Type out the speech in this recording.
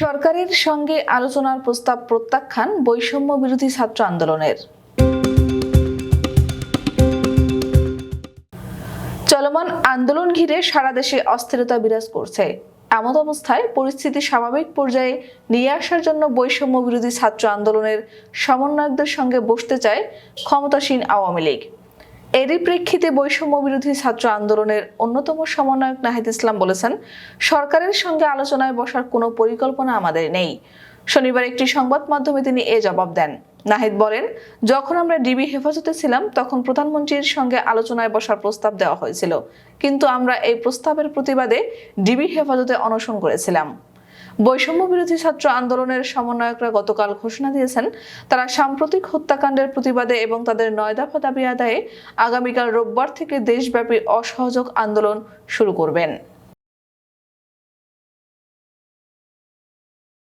সরকারের সঙ্গে আলোচনার প্রস্তাব প্রত্যাখ্যান বৈষম্য বিরোধী ছাত্র আন্দোলনের। চলমান আন্দোলন ঘিরে সারা দেশে অস্থিরতা বিরাজ করছে। এমত অবস্থায় পরিস্থিতি স্বাভাবিক পর্যায়ে নিয়ে আসার জন্য বৈষম্য বিরোধী ছাত্র আন্দোলনের সমন্বয়কদের সঙ্গে বসতে চায় ক্ষমতাসীন আওয়ামী লীগ। এরই প্রেক্ষিতে বৈষম্য বিরোধী ছাত্র আন্দোলনের অন্যতম সমন্বয়ক নাহিদ ইসলাম বলেছেন, সরকারের সঙ্গে আলোচনায় বসার কোনো পরিকল্পনা আমাদের নেই। শনিবার একটি সংবাদ মাধ্যমে তিনি এ জবাব দেন। নাহিদ বলেন, যখন আমরা ডিবি হেফাজতে ছিলাম, তখন প্রধানমন্ত্রীর সঙ্গে আলোচনায় বসার প্রস্তাব দেওয়া হয়েছিল। কিন্তু আমরা এই প্রস্তাবের প্রতিবাদে ডিবি হেফাজতে অনশন করেছিলাম। বৈষম্য বিরোধী ছাত্র আন্দোলনের সমন্বয়করা গতকাল ঘোষণা দিয়েছেন, তারা সাম্প্রতিক হত্যাকাণ্ডের প্রতিবাদে এবং তাদের নয় দফা দাবি আদায়ে আগামীকাল রোববার থেকে দেশব্যাপী অসহযোগ আন্দোলন শুরু করবেন।